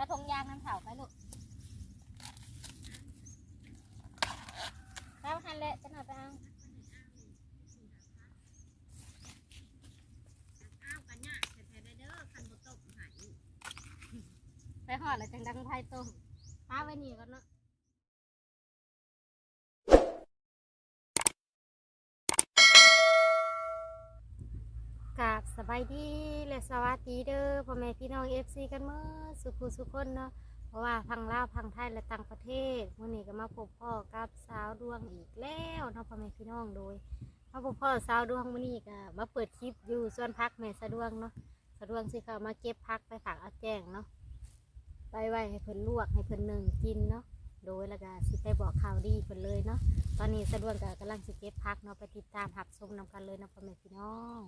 แล้วทงยางน้ำเผาไปลูกแล้วหันเละจะหน่อยไปเอาอ้าวกันเนี่ยแท้ๆได้เด้อคันบ่ตกหายไปหอดแล้วจังดังไพ่ต้มป้าไว้นี่ก่อนเนาะกราบ สบายดีและสวัสดีเด้อพ่อแม่พี่น้องเอฟซีกันเมื่อสุขุสุขคนเนาะเพราะว่าพังลาวพังไทยและต่างประเทศมื่อนี้ก็มาพบพ่อกับสาวดวงอีกแล้วเนาะพ่อแม่พี่น้องโดยมาพบพ่อสาวดวงมื่อนี้ก็มาเปิดคลิปอยู่ส่วนพักแม่สะดวงเนาะสะดวงสิเขามาเก็บพักไปฝากเอาแจ้งเนาะไปไว้ให้เพิ่นลวกให้เพิ่นหนึ่งกินเนาะโดยแล้วก็สิไปบอกข่าวดีเพิ่นเลยเนาะตอนนี้สะดวกก็กำลังสิเก็บพักเนาะไปติดตามหับชมนำกันเลยนะพ่อแม่พี่น้อง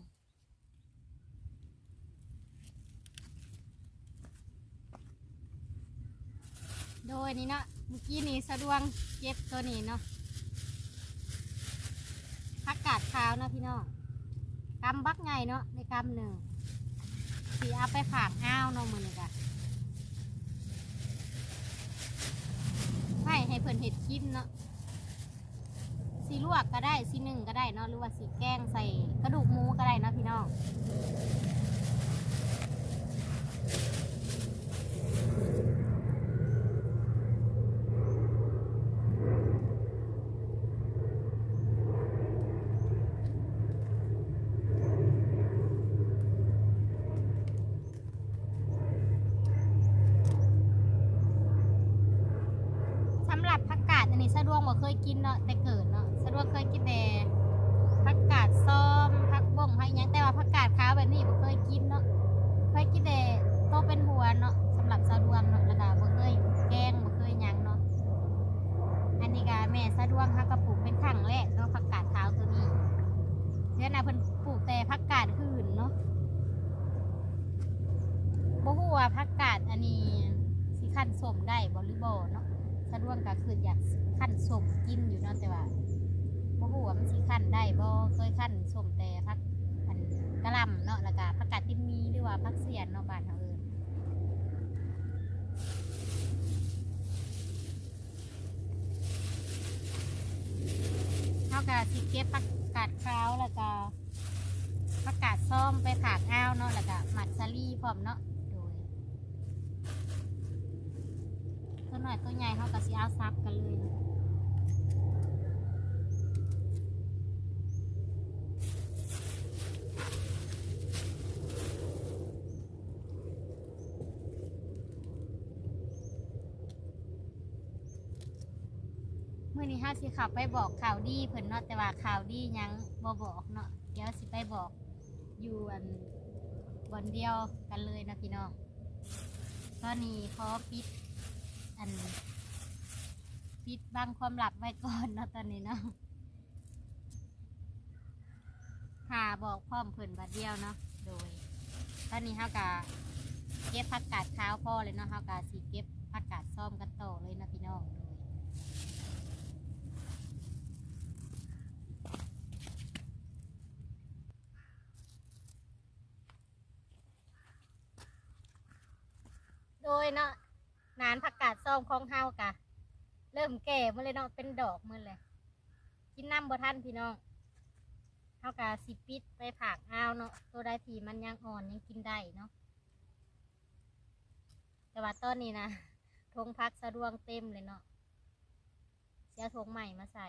โดยนี่เนาะเมื่อกี้นี่สะดวกเก็บตัวนี้เนาะผักกาดขาวเนาะพี่น้องกำบักไงเนาะในกำหนึ่งสีเอาไปฝากอ้าวเนาะมือนี่กะให้ให้เพิ่นเห็ดกินเนาะสีลวกก็ได้สีหนึ่งก็ได้เนาะหรือว่าสีแกงใส่กระดูกหมูก็ได้เนาะพี่น้องสำหรับผักกาดอันนี้สะดว กินเนาะแต่เกิดเนาะสะดวกเคยกินแต่ผักกาดส้มผักบ่งผักยังแต่ว่าผักกาดขาวแบบนี้บ่เคยกินเนาะเคยกินแต่โตเป็นหัวเนาะสำหรับสะดวกเนาะแล้วก็บ่เคยแกงบ่เคยยังเนาะอันนี้ก็แม่สะดวกเฮาก็ปลูกเป็นครั้งแรกเนาะผักกาดขาวตัวนี้เดี๋ยวนะเพิ่นปลูกแต่ผักกาดอื่นเนาะบ่ฮู้ว่าผักกาดอันนี้สิคั่นส้มได้บ่หรือบ่เนาะ สะดวกก็คืออยากขั้นสมกินอยู่เนาะแต่ว่าบ่ฮู้ว่ามันสิขั้นได้บ่เคยขั้นสมแต่พักอันกะหล่ำเนาะแล้วก็ผักกาดติมมีหรือว่าผักเสียนเนาะบ้านเฮาเอิ้นเฮาก็สิเก็บผักกาดขาวแล้วก็ผักกาดส้มไปผากอ้าวเนาะแล้วก็หมักสาลี่พร้อมเนาะโดย ตัวหน่อยตัวใหญ่เขาก็สิเอาซับกันเลยเมื่อนี้ห้าสิขับไปบอกข่าวดีเพิ่นเนาะแต่ว่าข่าวดียังบ่บอกเนาะเดี๋ยวสิไปบอกอยู่อันบอนเดียวกันเลยนะพี่น้องตอนนี้ขอปิด อันปิดบังความลับไว้ก่อนเนาะตอนนี้เนาะหาบอกพร้อมเพิ่นบัดเดียวเนาะโดย ตอนนี้เฮากะเก็บผักกาดขาวพอเลยเนาะเฮากะสิเก็บผักกาดส้มกันต่อเลยนะพี่น้องโดยโดยเนาะ นานผักกาดส้มของเฮากะ เริ่มแก่เมื่อเลยเนาะเป็นดอกเมื่อเลยกินน้ำบ่ท่านพี่น้องเฮากะสิปิดไปผักอ้าวเนาะตัวใดที่มันยังอ่อนยังกินได้เนาะแต่ว่าต้นนี้นะทงพักสะดวงเต็มเลยเนาะเสียทงใหม่มาใส่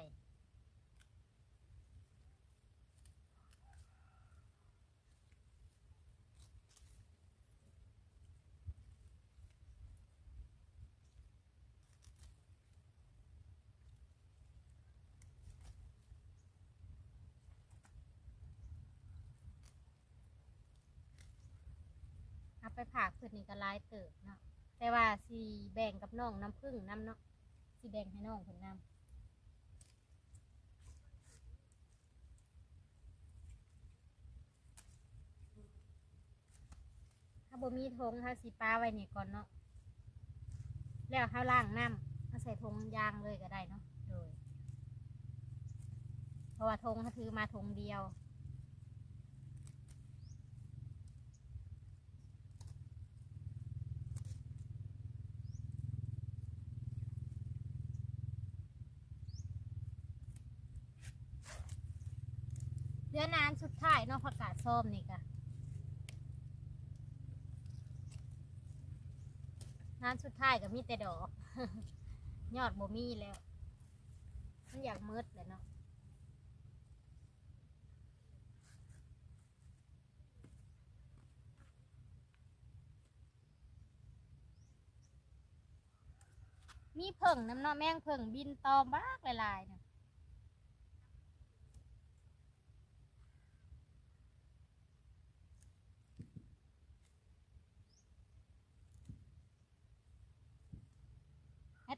ไปผากเพื่นนี่ก็หลายเติบเนาะแต่ว่าสีแบ่งกับน้องน้ำผึ้งน้ำเนาะสีแบ่งให้น้องเพิ่นน้ำถ้าบ่มีทงถ้าสีปลาไว้นี่ก่อนเนาะ แล้วข้าวล่างน้ำเอาใส่ทงยางเลยก็ได้เนาะ โดย เพราะว่าทงเขาถือมาทงเดียว เดือนนานสุด ท้ายเนาะผักกาดส้มนี่กะนานสุดท้ายก็มีแต่ดอก ยอดบ่มีแล้ว มันอยากมืดเลยเนาะมีเพิ่งน้ำเนาะแมงเพิ่งบินตอมบ้ากหลายๆเนี่ย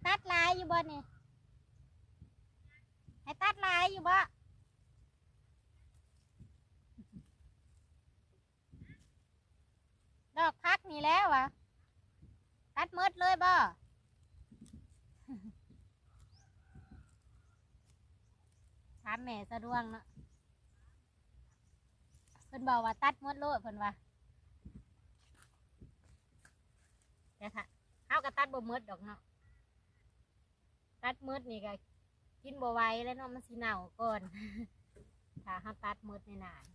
ตัดลายอยู่บ่นี่ให้ตัดลายอยู่บ่ดอกพักนี่แล้ววะตัดหมดเลยบ่ถามแม่สะดวงเนาะเพิ่นบอกว่าตัดหมดโลดเพิ่นว่าแต่ค่ะเอากระตัดบ่หมดดอกเนาะ ตัดมืดนี่ก็กินบ่ไหวแล้วเนาะมันสิเน่าก่อนถ้าเฮาตัดมืดในนาน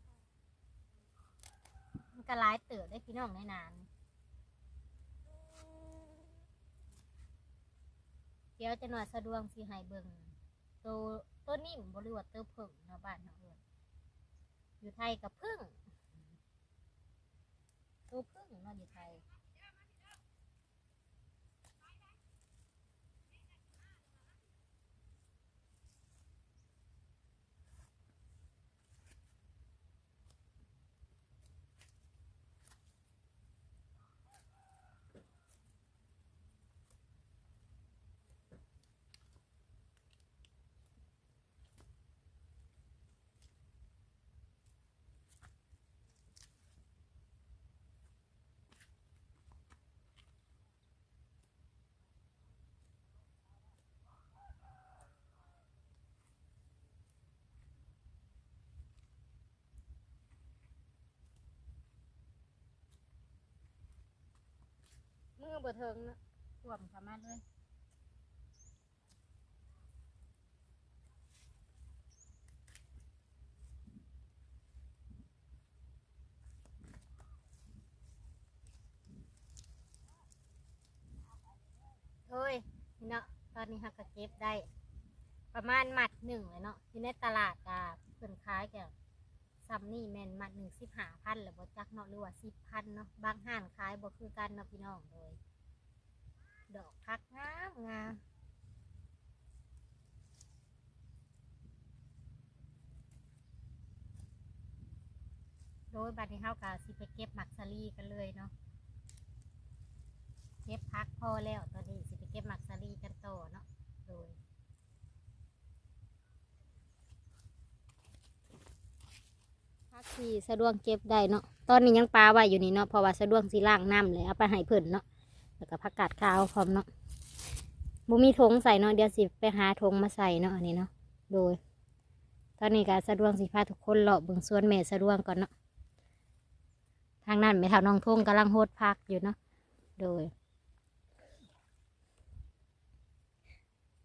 มันก็หลายเติบได้พี่น้องในนานเดี๋ยวจะหน่อยสะดวงสิให้เบิ่งตัวตัวนิ่มบรือว่าตัวผึ่งเนาะบ้านเฮาเอิ้นอยู่ไทยกับพึ่งตัวพึ่งเนาะอยู่ไทย อบ่เทิงนะท่วมเข้ามาเลยเฮ้ยนี่เนาะตอนนี้ฮักก็เก็บได้ ประมาณหมัดหนึ่งเลยเนาะอยู่ในตลาดอะเพิ่นขายแก่ ซัมนี่แมนมัดหนึ่งสิบห้าพันหรือบ่จักเนาะหรือว่าสิบพันเนาะบางห้านขายบ่คือกันเนาะพี่น้องเลยดอกพักงามงามโดยบัดนี้เฮากะสิไปเก็บหมักสลีกันเลยเนาะเก็บพักพอแล้วตอนนี้สิไปเก็บหมักสลีกันต่อเนาะโดย พักสีสะดวกเก็บได้เนาะตอนนี้ยังปลาไว้อยู่นี่เนาะเพราะว่าสะดวกสีล่างน้ำเลยเอาไปให้เพิ่นเนาะแล้วก็ผักกาดขาวพร้อมเนาะบ่มีธงใส่เนาะเดี๋ยวสิไปหาธงมาใส่เนาะอันนี้เนาะโดย ตอนนี้ก็สะดวกสิพาทุกคนเลาะเบิ่งสวนแม่สะดวกก่อนเนาะทางนั้นแม่เท่าน้องทงกำลังโฮดพักอยู่เนาะโดย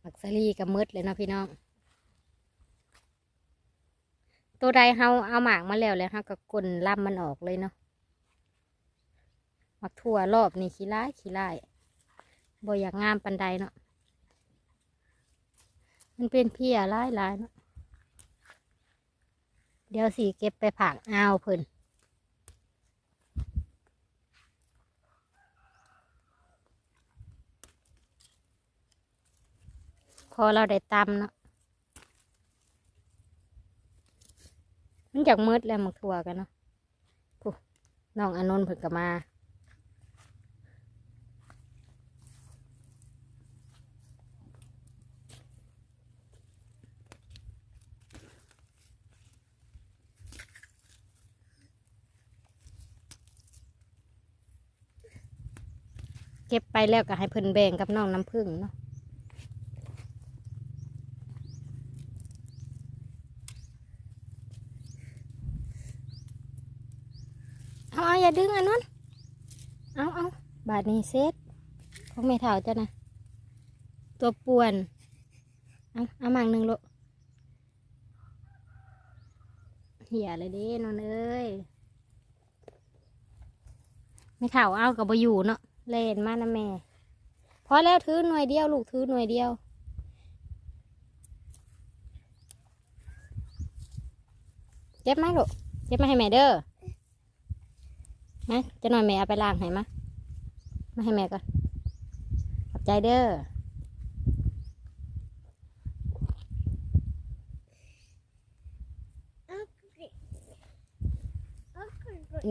มักซารีกับมืดเลยเนาะพี่น้อง ตัวใดเฮาเอาหมากมาแล้วแล้วเฮาก็กลนล่ำมันออกเลยเนาะหมักทั่วรอบนี่ขี้ร้ายขี้ร้ายบ่อยากงามปันใดเนาะมันเป็นเพียร้ายร้ายๆเนาะเดี๋ยวสิเก็บไปผักอ้าวเพิ่นพอเราได้ตำเนาะ มันจากมืดแล้วมักถั่วกันเนาะผู้น้องอานนท์เพิ่งก็มาเก็บไปแล้วก็ให้เพิ่นแบ่งกับน้องน้ำผึ้งเนาะ เอาเอาอย่า ดึงอันนั้นเอาเอาบาทนี้เซ็ตของแม่เฒ่าจ้ะนะตัวป่วน เอาเอามางหนึ่งโลเหียเลยเด้นอนเอ้ยไม่ข่าวเอากับบอยู่เนาะเล่นมานะแม่พอแล้วถือหน่วยเดียว ลูกถือหน่วยเดียวเจ็บไหมลูกเจ็บไหมาให้แม่เด้อ มาจะหน่อยแม่เอาไปล้างให้มามาให้แม่ก่อนขอบใจเด้อ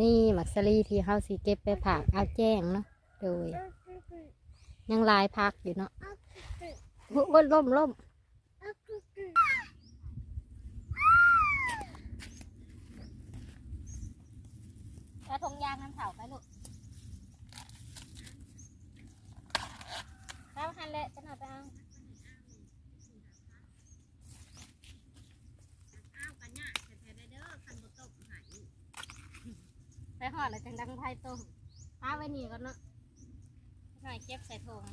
นี่หมักซรีที่เฮาสิเก็บไปผักเอาแจ้งเนาะโดย ยังลายพักอยู่เนาะโอ้ยล่มล่มก ระทงยางน้ำเผาไปลูกข้าวหันแหละจะหน่อยไปเอาอ้าวกันเนี่ยแท้ๆได้เด้อคันบ่ต้มใหายไปหอดแล้วจังดังไทยต้มป้าไว้นี่ก่อนเนาะหน่อยเก็บใส่ถุง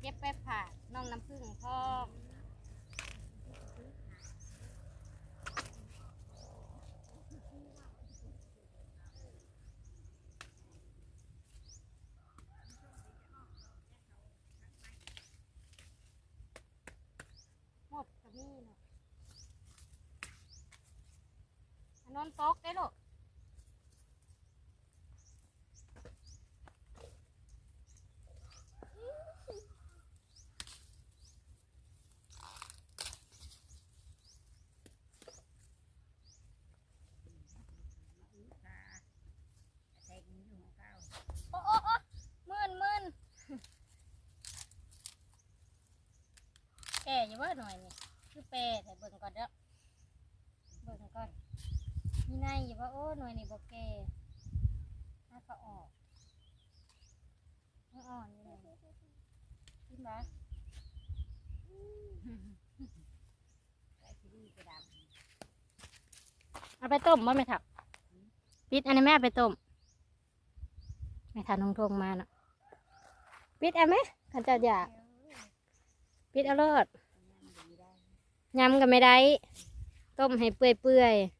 เก็บไปผ่าน้องน้ำผึ้งพ่อมหมดกับนี่เนาะอั นอนโต๊ะได้ลูกใส่กินอยู่ของเก่าโอ้โอ้โอ้มื่นมื่นแก่อยู่ว่าหน่อยนี่คือแปรแต่เบิ่งก่อนเด้อ มีในอยู่ว่าโอ้หน่วยนี่บ่แก่ถ้าก็ออกยังอ่อนอยู่เลยกินบ่ะเอาไปต้มบ่แม่ทับปิดอันนี้แม่เอาไปต้มแม่ทานทงทงมาเนาะปิดเอาไหมขันเจ้าอยาก ปิดเอารอดยำก็ไม่ได้ ต้มให้เปื่อยๆ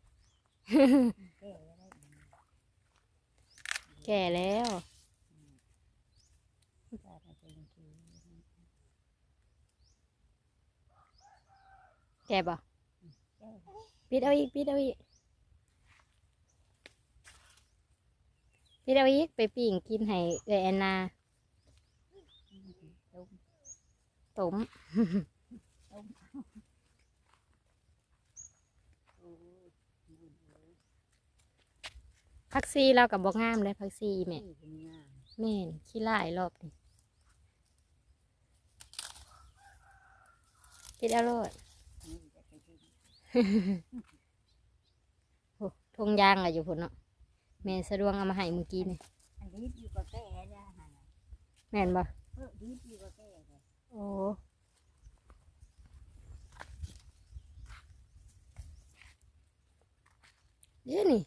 แก่แล้วใส่ไปเป็นคือแก่บ่แก่ปิดเอาอีกปิดเอาอีกปิดเอาอีกไปปิ่งกินให้เออแอนนาต้มต้ม โอ้ยบุญเอ้ย พักซีเรากับบอกงามเลยพักซีแม่นี่เป็นงามแม่นขี้ไล่รอบนี่ปิดเอาโลดนี่จะไปกินโอ้ทงยางอะอยู่พุ่นเนาะแม่สะดวงเอามาให้เมื่อกี้นี่อันนี้อยู่กับแก่นะฮะแม่นบ่เออดีอยู่กับแก่เลยโอ้เดี๋ยวนี่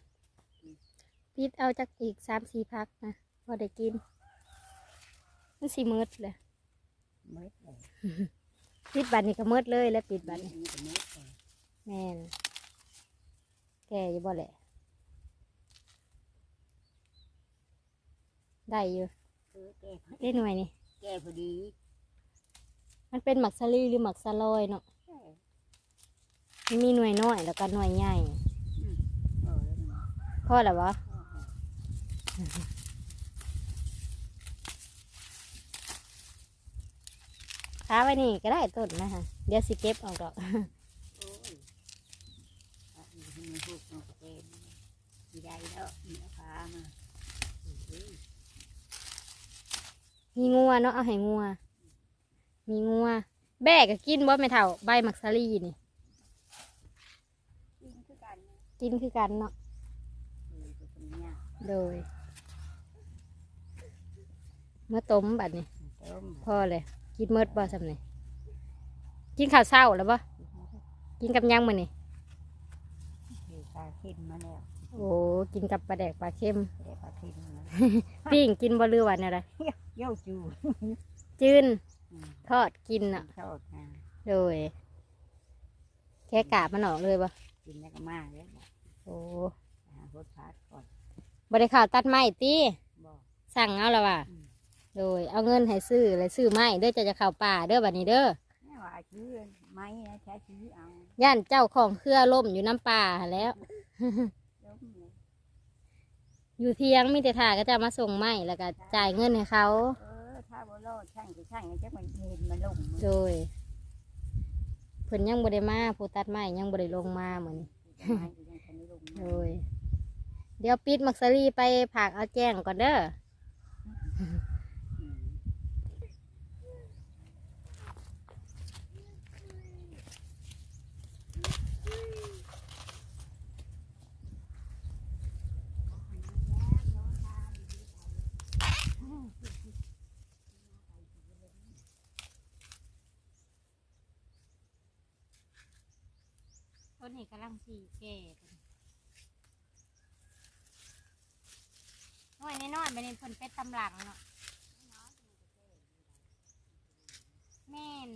ปิดเอาจากอีกสามสี่พักนะพอได้กินมันสีมืดเลยเม็ดเลยปิดบัตรนี่ก็มืดเลยแล้วปิดบัตรนี่นี่ก็เม็ดเลยแม่นแกอยู่บ่แหละได้อยู่เออแก่พอได้หน่วยนี่แก่พอดี มันเป็นหมักซาลีหรือหมักซาลอยเนาะแก่มันมีหน่วยน้อยแล้วก็หน่วยใหญ่เออแล้วมันพอแล้ววะเออ ค้าไว้นี่ก็ได้ต้นนะคะเดี๋ยวสิเก็บออกดอกมีงัวเนาะเอาให้งัว มีงัว แบกก็กินบ่ไม่เท่าใบมักซาลีนี่ กินคือกันเนาะโดย มื่อต้มบัดนี้ต้มพ่อเลยกินเมิดบ่สำนี่กินข้าวเช้าแล้วบ่กินกับหยังมื้อนี่คือปลาเค็มมาแล้วโอ้กินกับปลาแดกปลาเค็มเรียกปลาเค็มมาปิ้งกินบ่เรือวันอะไรเย้าจูจืนอืมทอดกินอะชอบอะโดยแค่กาบมันออกเลยปะกินแล้วก็มากเลยบอกโอ้หาโคตรพัดก่อนบริข่าวตัดไม้ตีบอกสั่งเอาและว่ะอืม โดยเอาเงินให้ซื้อเลยซื้อไม้เด้อจะจะเข้าป่าเด้อบัดนี้เด้อแม่ว่าชื่อไม้นะใช้ชื่อเอาย่านเจ้าของเครือล่มอยู่น้ำป่าหั้นแหล้ว ล้มเลยอยู่เทียงมีแต่ถ่าก็จะมาส่งไม้แล้วก็จ่ายเงินให้เขา เออถ้าบ่รอดช่างก็ช่างจะมันเห็นมันลงมันโดยเพิ่นยังบ่ได้มาผู้ตัดไม้ยังบ่ได้ลงมาเหมือนไม้ก็ยังทันได้ลงโดมายเดี๋ยวปิดมักซารีไปผักเอาแจ้งก่อนเด้ออืม Dạ, ต้ นนี้กำลังสีแก่น้อยน้อยๆไปในเพิ่นเป็ดตำหลังเนาะแม่น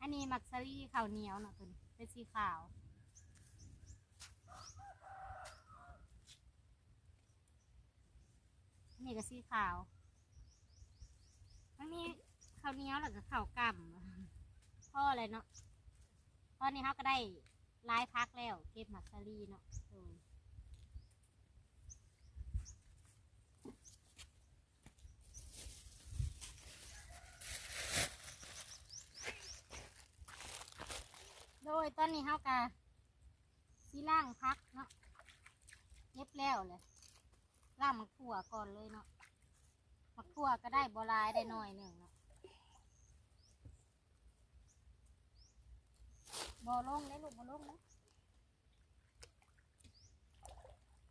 อันนี้มักซารีข้าวเหนียวเนาะตัวนี้เป็นสีขาว นนี้ก็สีขาวอันนี้ข้าวเหนียวแล้วก็ข้าวกำพ่ออะไรเนาะตอนนี้เขาก็ได้ลายพักแล้ว เก็บมักซารีเนาะโอ้ยโดยตอนนี้เขาก็สีล่างพักเนาะเก็บแล้วเลย ล่างมักถั่วก่อนเลยเนาะมักถั่วก็ได้บหลายได้หน่อยหนึ่งเนาะบอลงได้ลูกบอลงนะ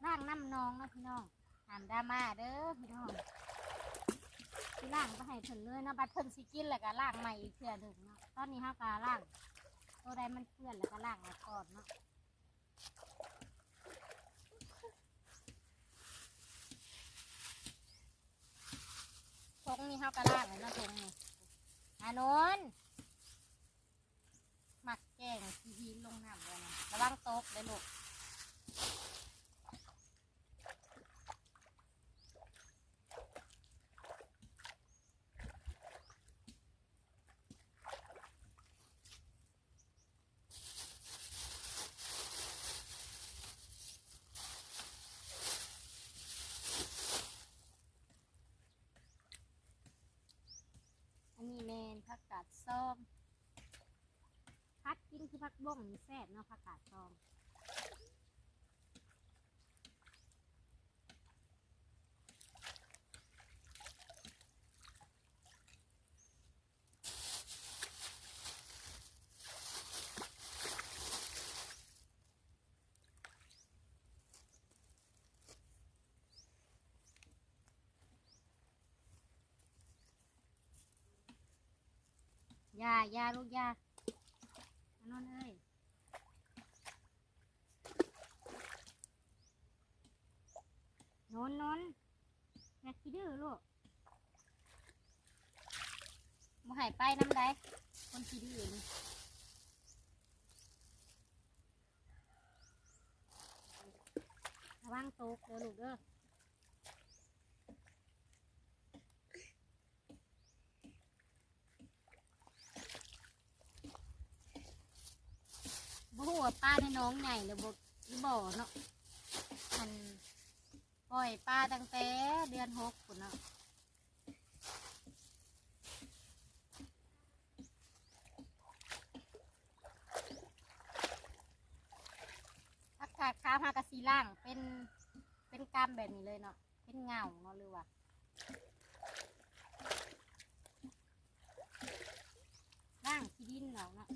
ล่างน้ำนองนะพี่น้องหามดราม่าเด้อพี่น้องที่ล่างก็ให้เพิ่นเลยเนาะบัดเพิ่นสิกินแล้วก็ล่างใหม่อีกเทื่อหนึ่งเนาะตอนนี้เฮากาล่างตัวใดมันเปื้อนแล้วก็ล่างออกก่อนเนาะ ทงนี่เฮากระล่างเลยเนาะทงนี่อานนท์หมักแกงทีทีลงน้ำเลยนะระวังโต๊ะเลยลูกอันนี้แมนผักกาดส้มพั ดกินคือผักบ้งนี่แซ่บเนาะผักกาดส้มยายาลูกยาอันนนท์เอ้ย นนท์นนท์อยากขี้ดื้อลูกมาหายไปน้ำได้คนขี้ดื้อนี่ระวังโต๊ะเด้อลูกเด้อบ่ฮู้ว่าป้าในน้องใหญ่หรือบ่บ่เนาะมัน ปล่อยป้าตั้งแต่เดือนหกพุ่นเนาะอากาศขาวหากะสีล่างเป็นเป็นกามแบบนี้เลยเนาะเป็นเงาเนาะหรือว่าล่างที่ดินเนาะเนาะ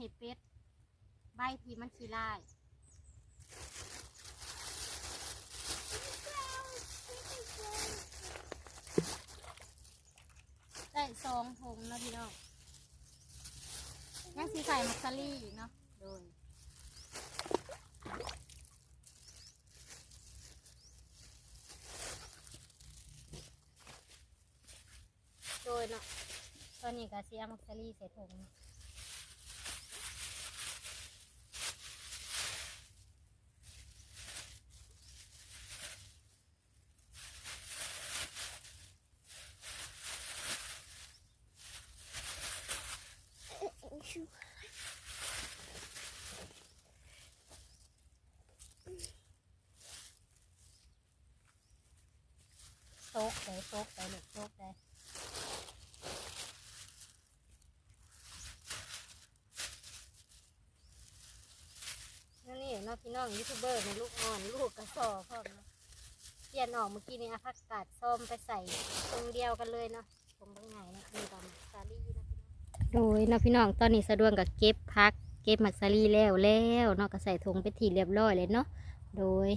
เห็ดเป็ด ใบที่มันขี้ลายได้สองผงนะพี่น้องยังสีใส่มักซารี่อีกเนาะ โดยโดยเนาะตอนนี้ก็สีเอามักซารี่ใส่ถุงโต๊ะใส่ โต๊ะใส่หลุกโต๊ะใส่นั่นนี่เนาะพี่น้องยูทูบเบอร์ในลูกอ่อนลูกกระสอบพร้อมเนาะเปลี่ยนออกเมื่อกี้นี้อาผักกาดส้มไปใส่ตรงเดียวกันเลยเนาะตรงบางไงนะมีดำซาลี่นะพี่น้องโดยนะพี่น้องตอนนี้สะดวกกับเก็บพัก เก็บมักซาลี่แล้วแล้วเนาะก็ใส่ถุงไปนทีเรียบร้อยเลยเนาะโดย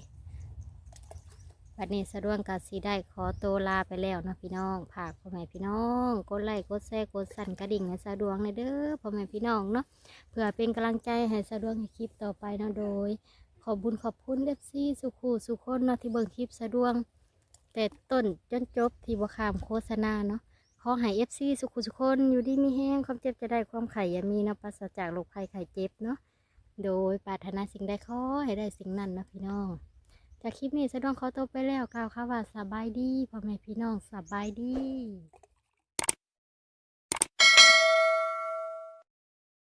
บัดนี้สะดวกกับสีได้ขอตัวลาไปแล้วเนาะพี่น้องฝากพ่อแม่พี่น้องกดไลค์กดแชร์กดสั่นกระดิ่งให้สะดวกในอยเด้อพ่อแม่พี่น้องเนาะเพื่อเป็นกำลังใจให้สะดวกในคลิปต่อไปเนาะโดย ขอบุญขอบคุณเอฟซีสุขูสุขคนเนาะที่เบิ่งคลิปสะดวกแต่ต้นจนจบที่บ่ขามโฆษณาเนาะขอให้เอฟซีสุขุสุขคนอยู่ดีมีแห้งความเจ็บจะได้ความไข่อย่ามีเนาะปราศจากโรคภัยไข้เจ็บเนาะโดยปรารถนาสิ่งใดขอให้ได้สิ่งนั้นเนาะพี่น้อง จากคลิปนี้สะดวกขอตัวไปแล้วกล่าวคำว่าสบายดีพ่อแม่พี่น้องสบายดี